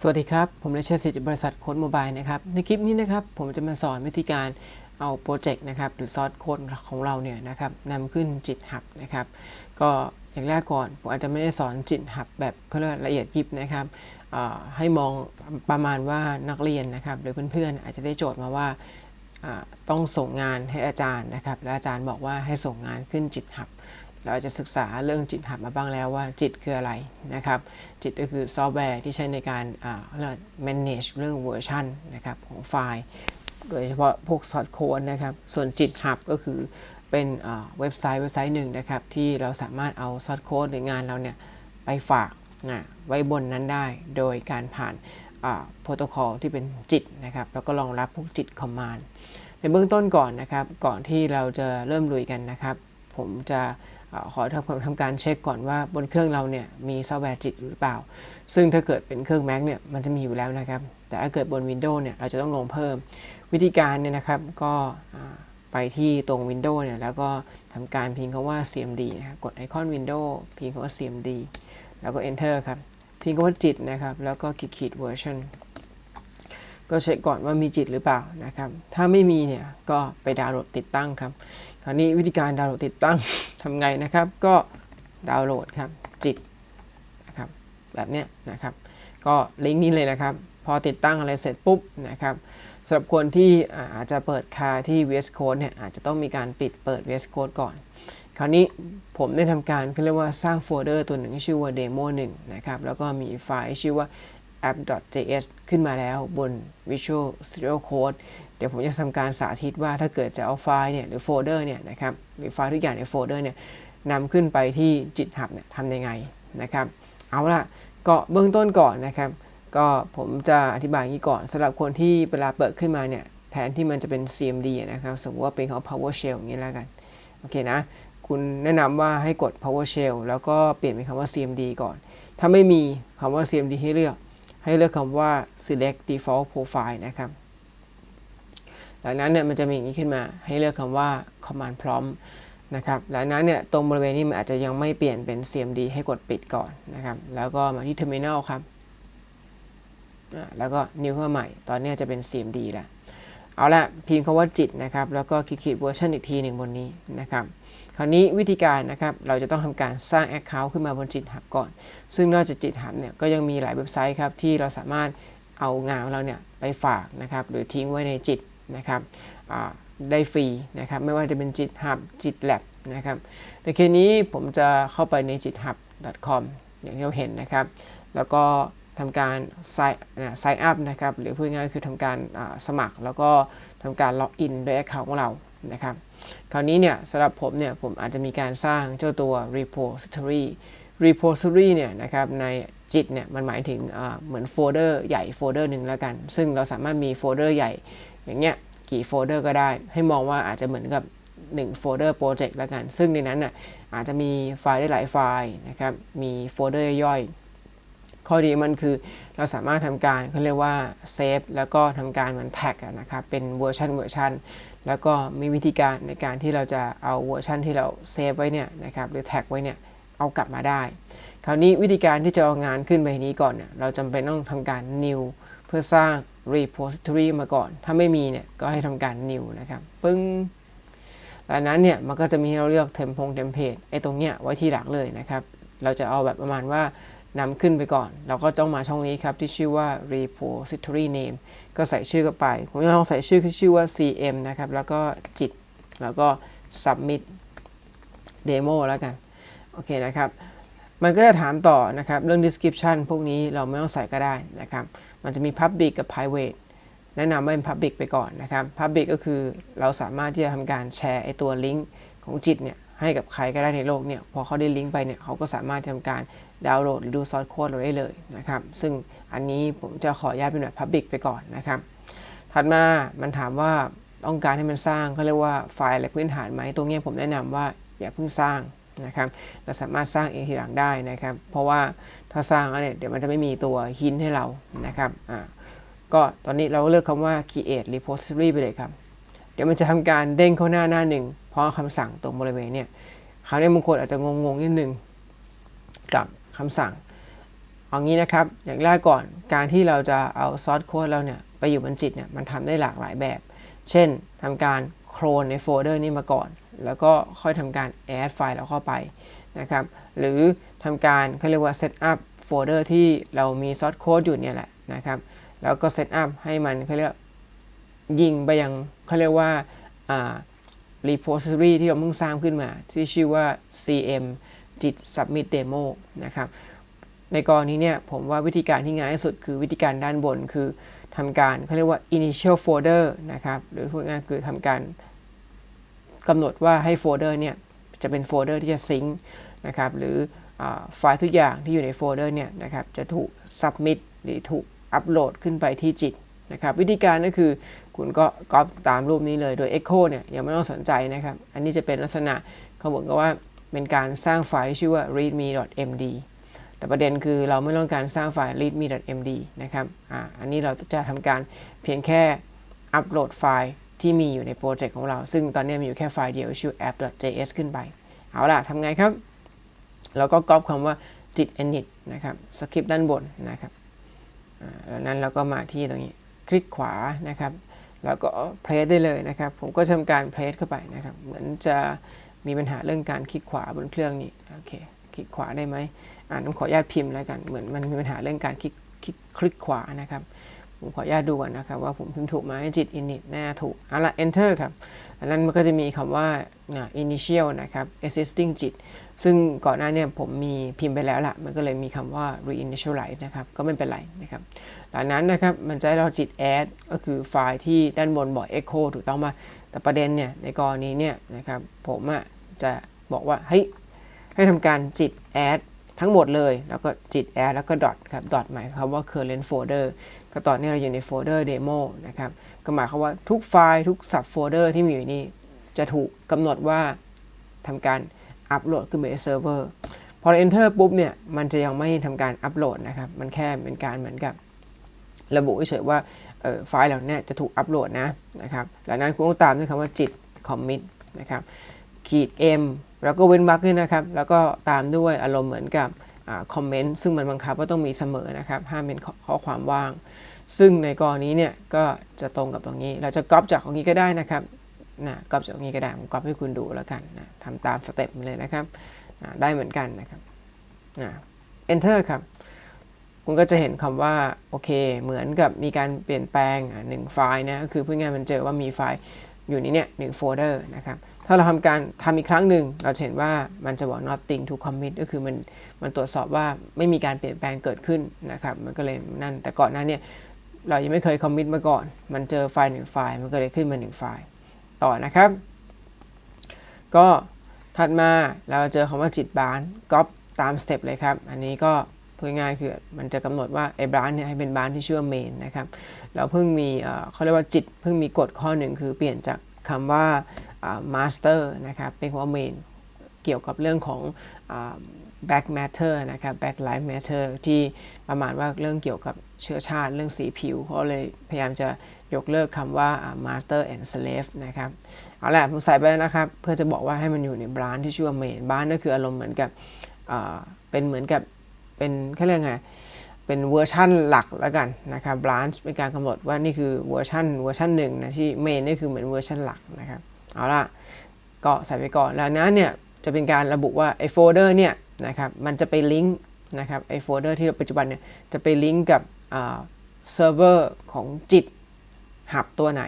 สวัสดีครับ ผมเลเชอร์สิทธิ์บริษัทโค้ดโมบายนะครับ ในคลิปนี้นะครับ ผมจะมาสอนวิธีการเอาโปรเจกต์นะครับ หรือซอสโค้ดของเราเนี่ยนะครับนำขึ้นจิตหับนะครับ ก็อย่างแรกก่อน ผมอาจจะไม่ได้สอนจิตหับแบบเขาเรียกละเอียดยิบนะครับให้มองประมาณว่านักเรียนนะครับ หรือเพื่อนๆอาจจะได้โจทย์มาว่าต้องส่งงานให้อาจารย์นะครับ และอาจารย์บอกว่าให้ส่งงานขึ้นจิตหับ เราอาจจะศึกษาเรื่องจิตหับมาบ้างแล้วว่าจิตคืออะไรนะครับ จิตก็คือซอฟต์แวร์ที่ใช้ในการอ่าเรียกว่า manage เรื่องเวอร์ชันนะครับของไฟล์ โดยเฉพาะพวกซอสโค้ดนะครับ ส่วนจิตหับก็คือเป็นอ่าเว็บไซต์เว็บไซต์หนึ่งนะครับ ที่เราสามารถเอาซอสโค้ดหรืองานเราเนี่ยไปฝากนะไว้บนนั้นได้โดยการผ่านโปรโตคอลที่เป็นจิตนะครับ แล้วก็รองรับพวกจิตคอมมานด์ในเบื้องต้นก่อนนะครับ ก่อนที่เราจะเริ่มลุยกันนะครับ ผมจะ ขอทำทำการเช็คก่อนว่าบนเครื่องเราเนี่ยมีซอฟต์แวร์จิตหรือเปล่า ซึ่งถ้าเกิดเป็นเครื่อง Mac เนี่ยมันจะมีอยู่แล้วนะครับ แต่ถ้าเกิดบน Windows เนี่ยเราจะต้องลงเพิ่ม วิธีการเนี่ยนะครับก็ไปที่ตรง Windows เนี่ยแล้วก็ทำการพิมพ์คำว่า cmd นะครับกดไอคอน Windows พิมพ์คำว่า cmd แล้วก็ enter ครับพิมพ์คำว่าจิตนะครับ แล้วก็ขีดขีด version ก็เช็คก่อนว่ามีจิตหรือเปล่านะครับ ถ้าไม่มีเนี่ยก็ไปดาวน์โหลดติดตั้งครับ คราวนี้วิธีการดาวน์โหลดติดตั้ง ทำไงนะครับก็ดาวน์โหลดครับจิตนะครับแบบเนี้ยนะครับ ก็ลิงก์นี้เลยนะครับ พอติดตั้งอะไรเสร็จปุ๊บนะครับสำหรับคนที่อาจจะเปิดคาที่ VS Code เนี่ยอาจจะต้องมีการปิดเปิด VS Code ก่อน คราวนี้ผมได้ทำการเขาเรียกว่าสร้างโฟลเดอร์ตัวหนึ่งที่ชื่อว่า demo 1นะครับแล้วก็มีไฟล์ชื่อว่า app.js ขึ้นมาแล้วบน Visual Studio Code เดี๋ยวผมจะทำการสาธิตว่าถ้าเกิดจะเอาไฟล์เนี่ยหรือโฟลเดอร์เนี่ยนะครับหรือไฟล์ทุกอย่างในโฟลเดอร์เนี่ยนำขึ้นไปที่ GitHub เนี่ยทำยังไงนะครับเอาละก็เบื้องต้นก่อนนะครับ ก็ผมจะอธิบายอย่างนี้ก่อนสำหรับคนที่เวลาเปิดขึ้นมาเนี่ยแทนที่มันจะเป็น CMD นะครับสมมติว่าเป็นเขา PowerShell อย่างนี้แล้วกันโอเคนะคุณแนะนำว่าให้กด PowerShell แล้วก็เปลี่ยนเป็นคำว่า CMD ก่อน ถ้าไม่มีคำว่า CMD ให้เลือก ให้เลือกคำว่า select default profile นะครับ หลังนั้นเนี่ยมันจะมีอย่างนี้ขึ้นมา ให้เลือกคำว่า command prompt นะครับหลังนั้นเนี่ยตรงบริเวณนี้มันอาจจะยังไม่เปลี่ยนเป็น CMD ให้กดปิดก่อนนะครับแล้วก็มาที่ terminal ครับแล้วก็ new เข้าใหม่ ตอนนี้จะเป็น CMD แล้วเอาละพิมพ์คำว่าจิตนะครับแล้วก็คลิกๆเวอร์ชันอีกทีหนึ่งบนนี้นะครับคราวนี้วิธีการนะครับเราจะต้องทำการสร้าง Account ขึ้นมาบนจิตหับก่อน ซึ่งนอกจากจิตหับเนี่ยก็ยังมีหลายเว็บไซต์ครับที่เราสามารถเอางานของเราเนี่ยไปฝากนะครับหรือทิ้งไว้ในจิต นะครับได้ฟรีนะครับไม่ว่าจะเป็นจิตหับจิตแลบนะครับในเคสนี้ผมจะเข้าไปในจิตหับ .com อย่างที่เราเห็นนะครับ แล้วก็ทำการ sign sign up นะครับหรือพูดง่ายคือทำการสมัคร แล้วก็ทำการล็อกอินด้วย Account ของเรานะครับคราวนี้เนี่ยสำหรับผมเนี่ยผมอาจจะมีการสร้างเจ้าตัว repository repository เนี่ยนะครับในจิตเนี่ยมันหมายถึงเหมือนโฟลเดอร์ใหญ่โฟลเดอร์หนึ่งแล้วกัน ซึ่งเราสามารถมีโฟลเดอร์ใหญ่ อย่างเงี้ยกี่โฟลเดอร์ก็ได้ ให้มองว่าอาจจะเหมือนกับ1โฟลเดอร์โปรเจกต์แล้วกัน ซึ่งในนั้นน่ะอาจจะมีไฟล์ได้หลายไฟล์นะครับ มีโฟลเดอร์ย่อย ข้อดีมันคือเราสามารถทำการเขาเรียกว่าเซฟแล้วก็ทำการเหมือนแท็กนะครับ เป็นเวอร์ชันเวอร์ชันแล้วก็มีวิธีการในการที่เราจะเอาเวอร์ชันที่เราเซฟไว้เนี่ยนะครับหรือแท็กไว้เนี่ยเอากลับมาได้ คราวนี้วิธีการที่จะเอางานขึ้นไปนี้ก่อนเนี่ยเราจำเป็นต้องทำการ new เพื่อสร้าง repository มาก่อน ถ้าไม่มีเนี่ยก็ให้ทำการ new นะครับ ปึ้งหลังนั้นเนี่ยมันก็จะมีให้เราเลือกเทมพงเทมเพลตไอ้ตรงเนี้ยไว้ที่หลังเลยนะครับ เราจะเอาแบบประมาณว่านำขึ้นไปก่อน เราก็จ้องมาช่องนี้ครับ ที่ชื่อว่า repository name ก็ใส่ชื่อเข้าไป ผมจะลองใส่ชื่อที่ชื่อว่า cm นะครับ แล้วก็จิต แล้วก็ submit demo แล้วกัน โอเคนะครับ มันก็จะถามต่อนะครับ เรื่อง description พวกนี้เราไม่ต้องใส่ก็ได้นะครับ มันจะมี public กับ private แนะนำว่าเป็น public ไปก่อนนะครับ public ก็คือเราสามารถที่จะทำการแชร์ไอตัวลิงก์ของจิตเนี่ยให้กับใครก็ได้ในโลกเนี่ยพอเขาได้ลิงก์ไปเนี่ยเขาก็สามารถทำการดาวน์โหลดหรือดูซอสโค้ดเราได้เลยนะครับ ซึ่งอันนี้ผมจะขออนุญาตเป็นแบบ public ไปก่อนนะครับ ถัดมามันถามว่าต้องการให้มันสร้างเขาเรียกว่าไฟล์อะไรพื้นฐานไหมตรงนี้ผมแนะนำว่าอย่าเพิ่งสร้าง นะครับเราสามารถสร้างเองทีหลังได้นะครับ เพราะว่าถ้าสร้างแล้วเนี่ยเดี๋ยวมันจะไม่มีตัวหินให้เรานะครับอ่าก็ตอนนี้เราเลือกคำว่า create repository ไปเลยครับ เดี๋ยวมันจะทำการเด้งเข้าหน้าหน้าหนึ่งเพราะคำสั่งตรงบริเวณเนี่ยคราวนี้บางคนอาจจะงงๆนิดนึงกับคำสั่งเอางี้นะครับ อย่างแรกก่อนการที่เราจะเอาซอสโค้ดเราเนี่ยไปอยู่บนจิตเนี่ยมันทำได้หลากหลายแบบ เช่นทำการโคลนในโฟลเดอร์นี้มาก่อน แล้วก็ค่อยทำการแอดไฟล์เราเข้าไปนะครับ หรือทำการเขาเรียกว่าเซตอัพโฟลเดอร์ที่เรามีซอสโค้ดอยู่เนี่ยแหละนะครับ แล้วก็เซตอัพให้มันเขาเรียกยิงไปยังเขาเรียกว่าอ่า repository ที่เราเพิ่งสร้างขึ้นมา ที่ชื่อว่า cm จิต submit demo นะครับ ในกรณีเนี่ยผมว่าวิธีการที่ง่ายที่สุดคือวิธีการด้านบนคือทำการเขาเรียกว่า initial folder นะครับ หรือพูดง่ายๆคือทำการ กำหนดว่าให้โฟลเดอร์เนี่ยจะเป็นโฟลเดอร์ที่จะซิงค์นะครับหรืออไฟล์ทุกอย่างที่อยู่ในโฟลเดอร์เนี่ยนะครับจะถูก submit หรือถูกอัปโหลดขึ้นไปที่จิตนะครับวิธีการก็คือคุณก็ก๊อปตามรูปนี้เลยโดย Echo เนี่ยยังไม่ต้องสนใจนะครับ อันนี้จะเป็นลักษณะเขาบอกกันว่าเป็นการสร้างไฟล์ที่ชื่อว่า readme.md แต่ประเด็นคือเราไม่ต้องการสร้างไฟล์ readme.md นะครับออันนี้เราจะทำการเพียงแค่อัปโหลดไฟล์ ที่มีอยู่ในโปรเจกต์ของเรา ซึ่งตอนนี้มีอยู่แค่ไฟล์เดียวชื่อ app.js ขึ้นไป เอาล่ะทำไงครับ เราก็ก๊อปคำว่าจิต init นะครับสคริปต์ด้านบนนะครับอ่าแล้วนั้นเราก็มาที่ตรงนี้คลิกขวานะครับ แล้วก็เพลสได้เลยนะครับ ผมก็ทำการเพลสเข้าไปนะครับ เหมือนจะมีปัญหาเรื่องการคลิกขวาบนเครื่องนี้โอเคคลิกขวาได้ไหมอ่านต้องขออนุญาตพิมพ์แล้วกัน เหมือนมันมีปัญหาเรื่องการคลิกคลิกคลิกขวานะครับ ผมขออนุญาตดูก่อนนะครับว่าผมพิมพ์ถูกไหมจิต init น่าถูกเอาละ enter ครับ อันนั้นมันก็จะมีคำว่า initial นะครับ existing จิต ซึ่งก่อนหน้าเนี่ยผมมีพิมพ์ไปแล้วละมันก็เลยมีคำว่า reinitialize นะครับ ก็ไม่เป็นไรนะครับ หลังนั้นนะครับ มันจะให้เราจิต add ก็คือไฟล์ที่ด้านบนบอก echo ถูกต้องมาแต่ประเด็นเนี่ยในกรณีเนี่ยนะครับผมอะจะบอกว่าเฮ้ยให้ทำการจิต add ทั้งหมดเลย แล้วก็จิต add แล้วก็ dot ครับ dot หมายความว่า current folder ก็ตอนนี้เราอยู่ในโฟลเดอร์ demo นะครับ ก็หมายความว่าทุกไฟล์ทุก sub folder ที่มีอยู่นี่ จะถูกกำหนดว่าทำการอัปโหลดขึ้นไปในเซิร์ฟเวอร์พอ enter ปุ๊บเนี่ย มันจะยังไม่ทำการอัปโหลดนะครับ มันแค่เป็นการเหมือนกับ ระบุเฉยๆว่าไฟล์เหล่านี้จะถูกอัปโหลดนะนะครับหลังนั้นคุณต้องตามด้วยคำว่าจิต commit นะครับขีด m แล้วก็เว้นวรรคด้วยนะครับ แล้วก็ตามด้วยอารมณ์เหมือนกับคอมเมนต์ซึ่งมันบังคับว่าต้องมีเสมอนะครับ ห้ามเป็นข้อความว่าง ซึ่งในกรณีเนี่ยก็จะตรงกับตรงนี้ เราจะก๊อปจากตรงนี้ก็ได้นะครับนะก๊อปจากตรงนี้ก็ได้ผมก๊อปให้คุณดูแล้วกันนะทำตามสเต็ปเลยนะครับนะได้เหมือนกันนะครับนะ enter ครับ คุณก็จะเห็นคำว่าโอเค เหมือนกับมีการเปลี่ยนแปลงหนึ่งไฟล์นะ คือพูดง่ายมันเจอว่ามีไฟล์อยู่ในเนี่ยหนึ่งโฟลเดอร์นะครับ ถ้าเราทำการทำอีกครั้งหนึ่งเราเห็นว่ามันจะบอก nothing to commit ก็คือมันมันตรวจสอบว่าไม่มีการเปลี่ยนแปลงเกิดขึ้นนะครับ มันก็เลยนั่น แต่ก่อนหน้าเนี่ยเรายังไม่เคย commit มาก่อน มันเจอไฟล์หนึ่งไฟล์ มันก็เลยขึ้นมาหนึ่งไฟล์ ต่อนะครับ ก็ถัดมาเราเจอคำว่าจิตบานก๊อปตามสเต็ปเลยครับ อันนี้ก็พูดง่ายคือมันจะกำหนดว่าไอ้บานเนี่ยให้เป็นบานที่ชื่อว่าเมนนะครับ เราเพิ่งมีเขาเรียกว่าจิต เพิ่งมีกฎข้อหนึ่งคือเปลี่ยนจากคำว่า master นะครับเป็นคำว่า main เกี่ยวกับเรื่องของ back matter นะครับ back life matter ที่ประมาณว่าเรื่องเกี่ยวกับเชื้อชาติเรื่องสีผิวเขาเลยพยายามจะยกเลิกคำว่า master and slave นะครับ เอาละผมใส่ไปนะครับ เพื่อจะบอกว่าให้มันอยู่ในบรานที่ชื่อว่า main บรานก็คืออารมณ์เหมือนกับเป็นเหมือนกับเป็นแค่เรื่องไงเป็นเวอร์ชั่นหลักแล้วกันนะครับ branch เป็นการกำหนดว่านี่คือเวอร์ชันเวอร์ชันหนึ่งนะที่ main นี่คือเหมือนเวอร์ชันหลักนะครับ เอาละก็ใส่ไปก่อนแล้วนั้นเนี่ยจะเป็นการระบุว่าไอ้โฟลเดอร์เนี่ยนะครับมันจะไปลิงก์นะครับไอ้โฟลเดอร์ที่ปัจจุบันเนี่ยจะไปลิงก์กับเซิร์ฟเวอร์ของจิตหับตัวไหน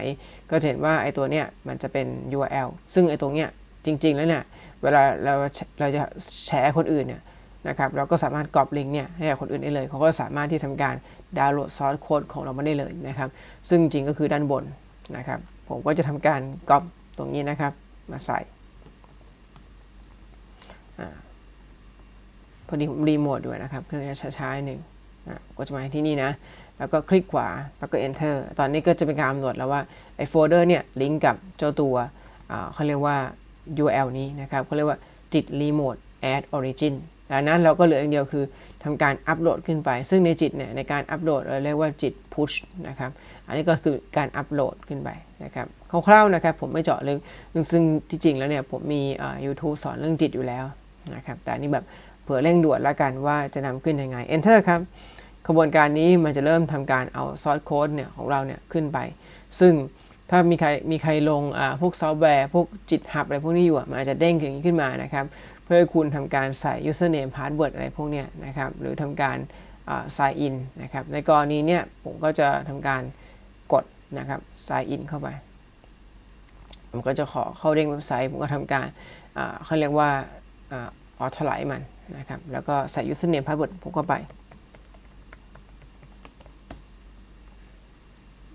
ก็เห็นว่าไอ้ตัวเนี้ยมันจะเป็น URL ซึ่งไอ้ตรงเนี้ยจริง ๆ แล้วเนี่ยเวลาเราเราจะแชร์คนอื่นเนี่ยนะครับเราก็สามารถกรอบลิงก์เนี่ยให้กับคนอื่นได้เลย เขาก็สามารถที่ทำการดาวน์โหลดซอสโค้ดของเรามาได้เลยนะครับ ซึ่งจริงก็คือด้านบนนะครับ ผมก็จะทำการก๊อป ตรงนี้นะครับมาใส่พอดีผมรีโมทด้วยนะครับเครื่องจะช้าๆหนึ่งก็จะมาที่นี่นะ แล้วก็คลิกขวาแล้วก็ enter ตอนนี้ก็จะเป็นการกำหนดแล้วว่าไอ้โฟลเดอร์เนี่ยลิงก์กับเจ้าตัวเขาเรียกว่า URL นี้นะครับเขาเรียกว่าจิต remote add origin ดังนั้นเราก็เหลืออย่างเดียวคือ ทำการอัปโหลดขึ้นไป ซึ่งในจิตเนี่ยในการอัปโหลดเราเรียกว่าจิต push นะครับอันนี้ก็คือการอัปโหลดขึ้นไปนะครับคร่าวๆนะครับผมไม่เจาะลึกซึ่งที่จริงแล้วเนี่ยผมมี YouTube สอนเรื่องจิตอยู่แล้วนะครับแต่นี่แบบเผื่อเร่งด่วนล้วกันว่าจะนำขึ้นยังไง enter ครับขบวนการนี้มันจะเริ่มทำการเอาซอสโค้ดเนี่ยของเราเนี่ยขึ้นไป ซึ่งถ้ามีใครมีใครลงพวกซอฟต์แวร์ พวกจิตหับอะไรพวกนี้อยู่มันอาจจะเด้งอย่างนี้ขึ้นมานะครับ พื่อให้คุณทำการใส่ username password อะไรพวกนี้นะครับหรือทำการ sign in นะครับในกรณีเนี่ยผมก็จะทำการกดนะครับ sign in เข้าไปผมก็จะขอเข้าเด้งเว็บไซต์ผมก็ทำการเขาเรียกว่าออทไลท์มันนะครับแล้วก็ใส่ username password ผมเข้าไป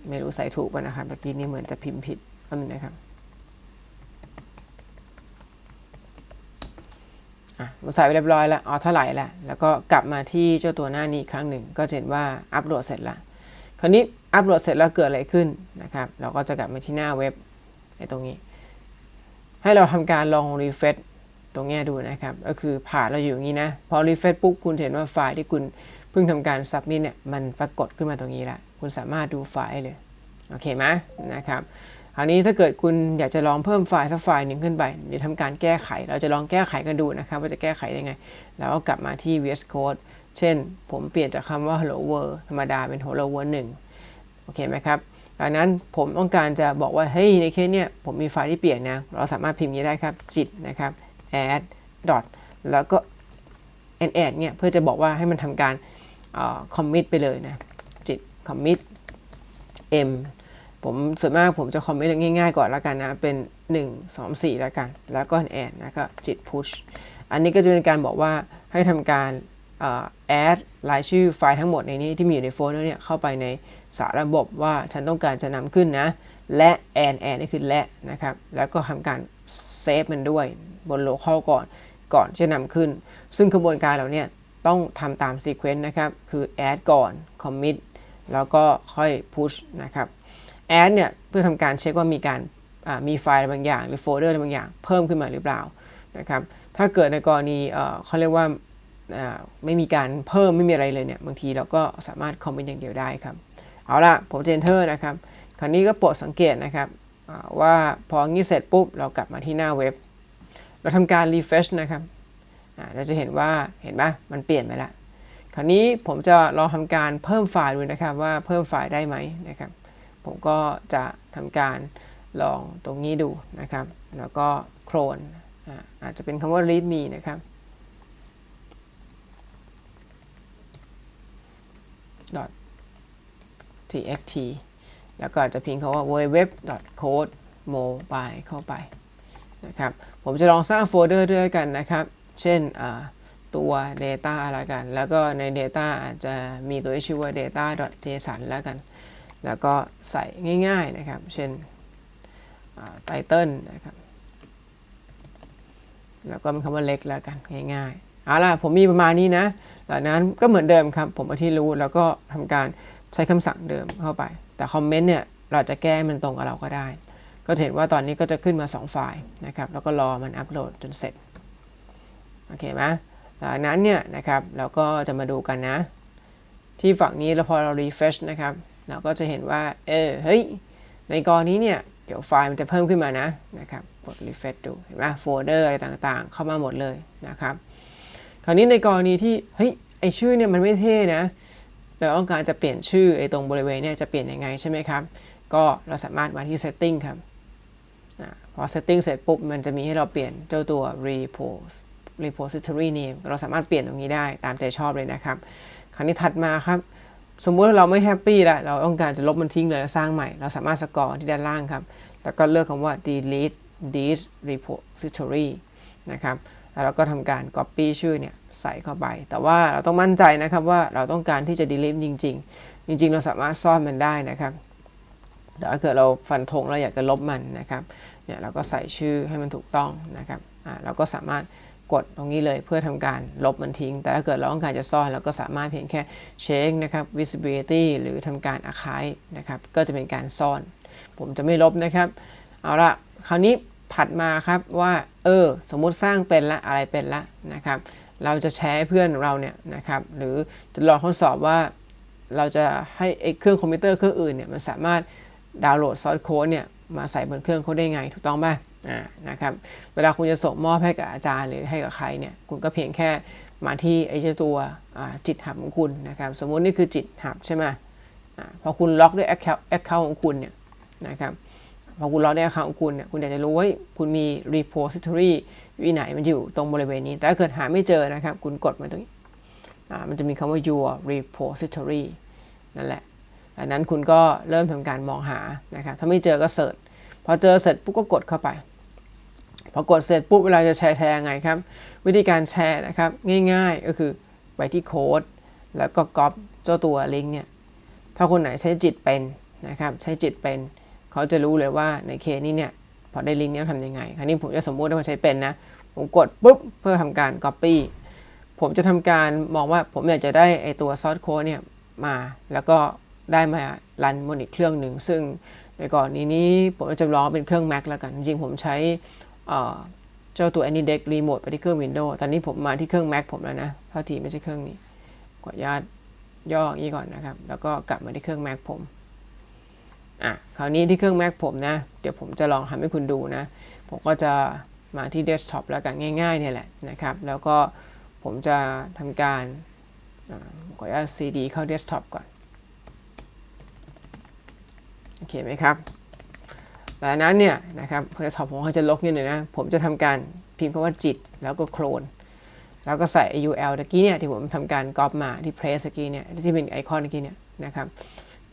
ไม่รู้ใส่ถูกป่ะนะครับเมื่อกี้นี้เหมือนจะพิมพ์ผิดก็มีนะครับ อะมันใส่ไปเรียบร้อยแล้วเอาเท่าไหร่แล้วแล้วก็กลับมาที่เจ้าตัวหน้านี้อีกครั้งหนึ่ง ก็เห็นว่าอัปโหลดเสร็จแล้วคราวนี้อัปโหลดเสร็จแล้วเกิดอะไรขึ้นนะครับ เราก็จะกลับมาที่หน้าเว็บไอ้ตรงนี้ ให้เราทำการลองรีเฟซตรงนี้ดูนะครับ ก็คือผ่านเราอยู่อย่างนี้นะ พอรีเฟซปุ๊บคุณเห็นว่าไฟล์ที่คุณเพิ่งทำการซับมิทเนี่ย มันปรากฏขึ้นมาตรงนี้ล้วคุณสามารถดูไฟล์เลย โอเคไหมนะครับ คราวนี้ถ้าเกิดคุณอยากจะลองเพิ่มไฟล์สักไฟล์หนึ่งขึ้นไปจะทำการแก้ไข เราจะลองแก้ไขกันดูนะครับ ว่าจะแก้ไขยังไง แล้วก็กลับมาที่ VS Code เช่น ผมเปลี่ยนจากคำว่า hello world ธรรมดาเป็น hello world 1โอเคไหมครับดังนั้นผมต้องการจะบอกว่า เฮ้ย ในเคสเนี่ย ผมมีไฟล์ที่เปลี่ยนนะ เราสามารถพิมพ์นี้ได้ครับ จิตนะครับ add dot แล้วก็ and add เนี่ย เพื่อจะบอกว่าให้มันทำการ commit ไปเลยนะ จิต commit m ผมส่วนมากผมจะคอมเมนต์ง่ายๆก่อนแล้วกันนะ เป็น 1 2 4แล้วกัน แล้วก็แอดนะก็จิตพุชอันนี้ก็จะเป็นการบอกว่าให้ทำการแอดรายชื่อไฟล์ทั้งหมดในนี้ที่มีอยู่ในโฟลเดอร์เนี่ยเข้าไปในสาระบบว่าฉันต้องการจะนำขึ้นนะ และแอนแอนนี่คือและนะครับ แล้วก็ทำการเซฟมันด้วยบนโลเคอลก่อนก่อนจะนำขึ้น ซึ่งกระบวนการเราเนี่ยต้องทำตามซีเควนต์นะครับ คือแอดก่อนคอมมิตแล้วก็ค่อยพุชนะครับ แอดเนี่ยเพื่อทำการเช็คว่ามีการมีไฟล์บางอย่าง หรือโฟลเดอร์บางอย่าง เพิ่มขึ้นมาหรือเปล่านะครับถ้าเกิดในกรณีเขาเรียกว่าไม่มีการเพิ่มไม่มีอะไรเลยเนี่ยบางทีเราก็สามารถคอมเมนต์อย่างเดียวได้ครับเอาละผมเจนเทอร์นะครับคราวนี้ก็โปรดสังเกตนะครับว่าพองี้เสร็จปุ๊บเรากลับมาที่หน้าเว็บ เราทำการรีเฟชนะครับเราจะเห็นว่าเห็นปะมันเปลี่ยนไปแล้วคราวนี้ผมจะลองทำการเพิ่มไฟล์ดูนะครับว่าเพิ่มไฟล์ได้ไหมนะครับ ผมก็จะทำการลองตรงนี้ดูนะครับ แล้วก็โคลนอาจจะเป็นคำว่า readme นะครับ txt แล้วก็จะพิมพ์คำว่า www.code mobile เข้าไปนะครับ ผมจะลองสร้างโฟลเดอร์ด้วยกันนะครับ เช่นตัว data อะไรกัน แล้วก็ใน data อาจจะมีตัวที่ชื่อว่า data.json แล้วกัน แล้วก็ใส่ง่ายๆนะครับ เช่นไตเติลนะครับ แล้วก็เป็นคำว่าเล็กแล้วกันง่ายๆ เอาล่ะผมมีประมาณนี้นะหลังนั้นก็เหมือนเดิมครับ ผมเอาที่รู้แล้วก็ทำการใช้คำสั่งเดิมเข้าไป แต่คอมเมนต์เนี่ยเราจะแก้มันตรงกับเราก็ได้ ก็เห็นว่าตอนนี้ก็จะขึ้นมา 2 ไฟล์นะครับ แล้วก็รอมันอัปโหลดจนเสร็จ โอเคไหมหลังนั้นเนี่ยนะครับเราก็จะมาดูกันนะ ที่ฝั่งนี้เราพอเรา refresh นะครับ เราก็จะเห็นว่า เออ เฮ้ย ในกรณีเนี่ย เดี๋ยวไฟล์มันจะเพิ่มขึ้นมานะ นะครับ กด refresh ดู เห็นไหมโฟลเดอร์อะไรต่างๆ เข้ามาหมดเลยนะครับ คราวนี้ในกรณีที่ เฮ้ย ไอชื่อเนี่ยมันไม่เท่นะ เราต้องการจะเปลี่ยนชื่อไอตรงบริเวณเนี่ยจะเปลี่ยนยังไงใช่ไหมครับ ก็เราสามารถมาที่ setting ครับพอ setting เสร็จปุ๊บ มันจะมีให้เราเปลี่ยนเจ้าตัว repo repository name เราสามารถเปลี่ยนตรงนี้ได้ตามใจชอบเลยนะครับ คราวนี้ถัดมาครับ สมมุติเราไม่แฮปปี้แล้วเราต้องการจะลบมันทิ้งเลยแล้วสร้างใหม่ เราสามารถสกอร์ที่ด้านล่างครับ แล้วก็เลือกคำว่า delete this repository นะครับแล้วเราก็ทำการ copy ชื่อเนี่ยใส่เข้าไป แต่ว่าเราต้องมั่นใจนะครับว่าเราต้องการที่จะ delete จริง ๆ จริง ๆ เราสามารถซ่อนมันได้นะครับแต่ถ้าเกิดเราฟันธงเราอยากจะลบมันนะครับเนี่ยเราก็ใส่ชื่อให้มันถูกต้องนะครับอ่าเราก็สามารถ กดตรงนี้เลยเพื่อทำการลบมันทิ้ง แต่ถ้าเกิดเราต้องการจะซ่อนเราก็สามารถเพียงแค่เช็คนะครับ visibility หรือทำการ archive นะครับ ก็จะเป็นการซ่อน ผมจะไม่ลบนะครับ เอาละคราวนี้ถัดมาครับว่า เออ สมมุติสร้างเป็นละอะไรเป็นละนะครับ เราจะแชร์เพื่อนเราเนี่ยนะครับ หรือจะลองทดสอบว่าเราจะให้เครื่องคอมพิวเตอร์เครื่องอื่นเนี่ยมันสามารถดาวน์โหลดซอสโค้ดเนี่ยมาใส่บนเครื่องเขาได้ไงถูกต้องป่ะ นะครับเวลาคุณจะส่งมอบให้กับอาจารย์หรือให้กับใครเนี่ยคุณก็เพียงแค่มาที่ไอ้เจ้าตัวจิตหับของคุณนะครับสมมุตินี่คือจิตหับใช่ไหมอ่าพอคุณล็อกด้วย account account ของคุณเนี่ยนะครับพอคุณล็อกด้วย account ของคุณเนี่ยคุณอยากจะรู้ว่าคุณมี repository วิไหนมันอยู่ตรงบริเวณนี้ แต่ถ้าเกิดหาไม่เจอนะครับ คุณกดมาตรงนี้อ่ามันจะมีคำว่า your repository นั่นแหละดังนั้นคุณก็เริ่มทำการมองหานะครับถ้าไม่เจอก็เสิร์ชพอเจอเสร็จปุ๊บก็กดเข้าไป พอกดเสร็จปุ๊บเวลาจะแชร์แชร์ยังไงครับ วิธีการแชร์นะครับ ง่ายๆก็คือไปที่โค้ดแล้วก็ก๊อปเจ้าตัวลิงก์เนี่ยถ้าคนไหนใช้จิตเป็นนะครับ ใช้จิตเป็นเขาจะรู้เลยว่าในเคสนี้เนี่ยพอได้ลิงก์นี้ทำยังไง คราวนี้ผมจะสมมุติว่าใช้เป็นนะ ผมกดปุ๊บเพื่อทำการ Copy ผมจะทำการมองว่าผมอยากจะได้ไอตัวซอสโค้ดเนี่ยมาแล้วก็ได้มารันบนอีกเครื่องหนึ่ง ซึ่งในก่อนนี้นี้ผมจะลองเป็นเครื่อง Mac แล้วกัน จริงผมใช้ เจ้าตัว AnyDeck Remote ไปที่เครื่อง Windows ตอนนี้ผมมาที่เครื่อง Mac ผมแล้วนะเท่าทีไม่ใช่เครื่องนี้ขออนุญาตย่ออย่างนี้ก่อนนะครับ แล้วก็กลับมาที่เครื่อง Mac ผมอะคราวนี้ที่เครื่อง Mac ผมนะ เดี๋ยวผมจะลองทำให้คุณดูนะ ผมก็จะมาที่ Desktop แล้วกันง่ายๆเนี่ยแหละนะครับ แล้วก็ผมจะทำการขออนุญาต CD เข้า Desktop ก่อน โอเคไหมครับ หลังจากนั้นเนี่ยนะครับ Desktop ผมเขาจะลกนิดหนึ่งนะ ผมจะทำการพิมพ์คำว่าจิต แล้วก็โคลน แล้วก็ใส่ URL ตะกี้เนี่ยที่ผมทำการก๊อปมาที่ Place ตะกี้เนี่ยที่เป็นไอคอนตะกี้เนี่ยนะครับ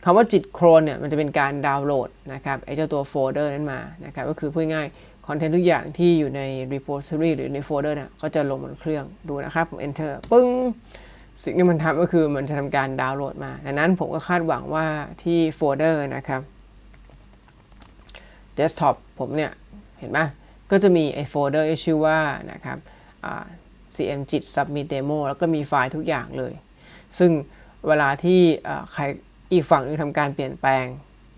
คำว่าจิตโครนเนี่ยมันจะเป็นการดาวน์โหลดนะครับไอเจ้าตัวโฟลเดอร์นั้นมานะครับก็คือพูดง่ายคอนเทนต์ทุกอย่างที่อยู่ใน repository หรือในโฟลเดอร์เนี่ยก็จะลงบนเครื่องดูนะครับผม enter ปึ้ง สิ่งที่มันทำก็คือมันจะทำการดาวน์โหลดมา ดังนั้นผมก็คาดหวังว่าที่โฟลเดอร์นะครับ desktop ผมเนี่ยเห็นไหมก็จะมีไอ้โฟลเดอร์ที่ชื่อว่านะครับ cmjit submit demo แล้วก็มีไฟล์ทุกอย่างเลย ซึ่งเวลาที่ใครอีกฝั่งหนึงทำการเปลี่ยนแปลง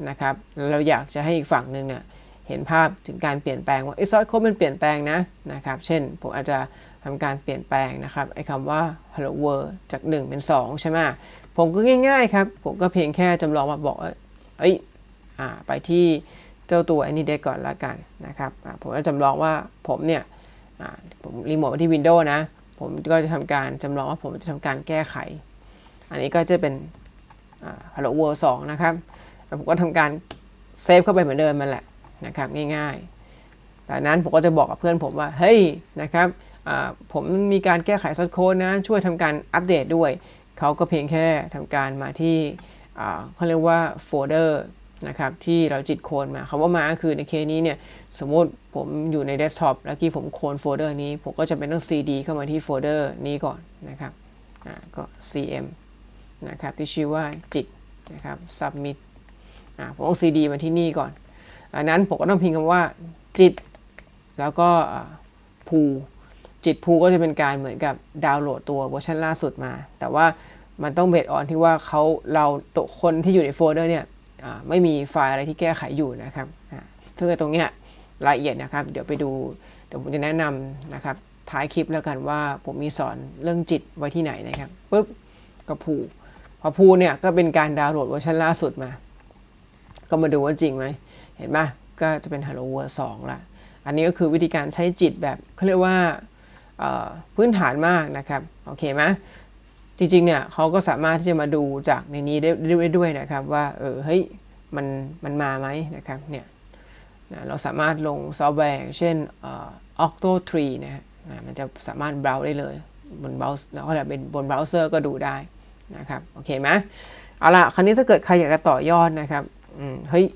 นะครับเราอยากจะให้อีกฝั่งหนึ่งเนี่ยเห็นภาพถึงการเปลี่ยนแปลงว่าไอ้ซอสโค้ดมันเปลี่ยนแปลงนะนะครับ เช่นผมอาจจะทำการเปลี่ยนแปลงนะครับไอ้คำว่า hello world จาก 1 เป็น 2 ใช่ไหมผมก็ง่าย ๆ ครับ ผมก็เพียงแค่จำลองมาบอกเอ้ยอ่าไปที่ เจ้าตัว AnyDeck ก่อนละกันนะครับผมจะจำลองว่าผมเนี่ยผมรีโมทมาที่ Windows นะ ผมก็จะทำการจำลองว่าผมจะทำการแก้ไข อันนี้ก็จะเป็น Hello World 2 นะครับแล้วผมก็ทำการเซฟเข้าไปเหมือนเดิมมันแหละนะครับง่ายๆจากนั้นผมก็จะบอกกับเพื่อนผมว่า เฮ้ยนะครับผมมีการแก้ไขซัดโค้ดนะ ช่วยทำการอัปเดตด้วย เขาก็เพียงแค่ทำการมาที่เขาเรียกว่าโฟลเดอร์ นะครับที่เราจิตโคนมาคำว่ามาคือในเคสนี้เนี่ยสมมติผมอยู่ในเดสก์ท็อปแล้วที่ผมโคนโฟลเดอร์นี้ ผมก็จะเป็นต้อง cd เข้ามาที่โฟลเดอร์นี้ก่อนนะครับก็ cm นะครับที่ชื่อว่าจิตนะครับ submit ผมเอา cd มาที่นี่ก่อนอันนั้นผมก็ต้องพิมพ์คำว่าจิต แล้วก็พูจิตพูก็จะเป็นการเหมือนกับดาวน์โหลดตัวเวอร์ชันล่าสุดมา แต่ว่ามันต้องเบสออนที่ว่าเขาเราตัวคนที่อยู่ในโฟลเดอร์เนี่ย ไม่มีไฟล์อะไรที่แก้ไขอยู่นะครับซึ่งตรงนี้รายละเอียดนะครับ เดี๋ยวไปดูเดี๋ยวผมจะแนะนำนะครับท้ายคลิปแล้วกันว่าผมมีสอนเรื่องจิตไว้ที่ไหนนะครับปุ๊บก็พูพอพูเนี่ยก็เป็นการดาวน์โหลดเวอร์ชันล่าสุดมา ก็มาดูว่าจริงไหมเห็นไหมก็จะเป็น Hello World 2ละอันนี้ก็คือวิธีการใช้จิตแบบเขาเรียกว่าพื้นฐานมากนะครับ โอเคไหม จริงๆเนี่ยเขาก็สามารถที่จะมาดูจากในนี้ได้ด้วยนะครับว่าเออเฮ้ยมันมันมาไหมนะครับเนี่ยเราสามารถลงซอฟต์แวร์อย่างเช่น Octo 3นะฮะมันจะสามารถเบราว์ได้เลย บนเบราว์แล้วก็เป็นบนเบราว์เซอร์ก็ดูได้นะครับโอเคไหมเอาละคราวนี้ถ้าเกิดใครอยากจะต่อยอดนะครับอืมเฮ้ย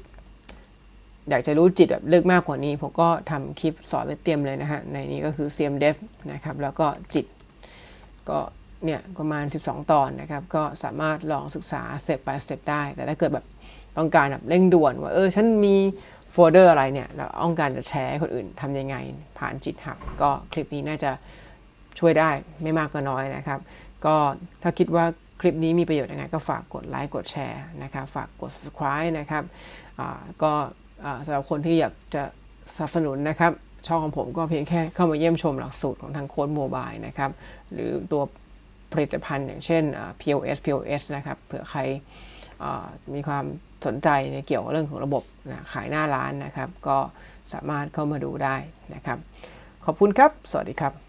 อยากจะรู้จิตแบบลึกมากกว่านี้ ผมก็ทำคลิปสอนไว้เตรียมเลยนะฮะในนี้ก็คือ CMDev นะครับแล้วก็จิตก็ เนี่ยประมาณ 12 ตอนนะครับ ก็สามารถลองศึกษาสเต็ปไปสเต็ปได้ แต่ถ้าเกิดแบบต้องการแบบเร่งด่วนว่าเออฉันมีโฟลเดอร์อะไรเนี่ยแล้วต้องการจะแชร์ให้คนอื่นทำยังไงผ่านจิตหับก็คลิปนี้น่าจะช่วยได้ไม่มากก็น้อยนะครับ ก็ถ้าคิดว่าคลิปนี้มีประโยชน์ยังไงก็ฝากกดไลค์กดแชร์นะครับ ฝากกด subscribe นะครับก็สำหรับคนที่อยากจะสนับสนุนนะครับ ช่องของผมก็เพียงแค่เข้ามาเยี่ยมชมหลักสูตรของทางโค้ดโมบายนะครับ หรือตัว ผลิตภัณฑ์อย่างเช่น POS POS นะครับเผื่อใครมีความสนใจในเกี่ยวกับเรื่องของระบบนะขายหน้าร้านนะครับ ก็สามารถเข้ามาดูได้นะครับ ขอบคุณครับ สวัสดีครับ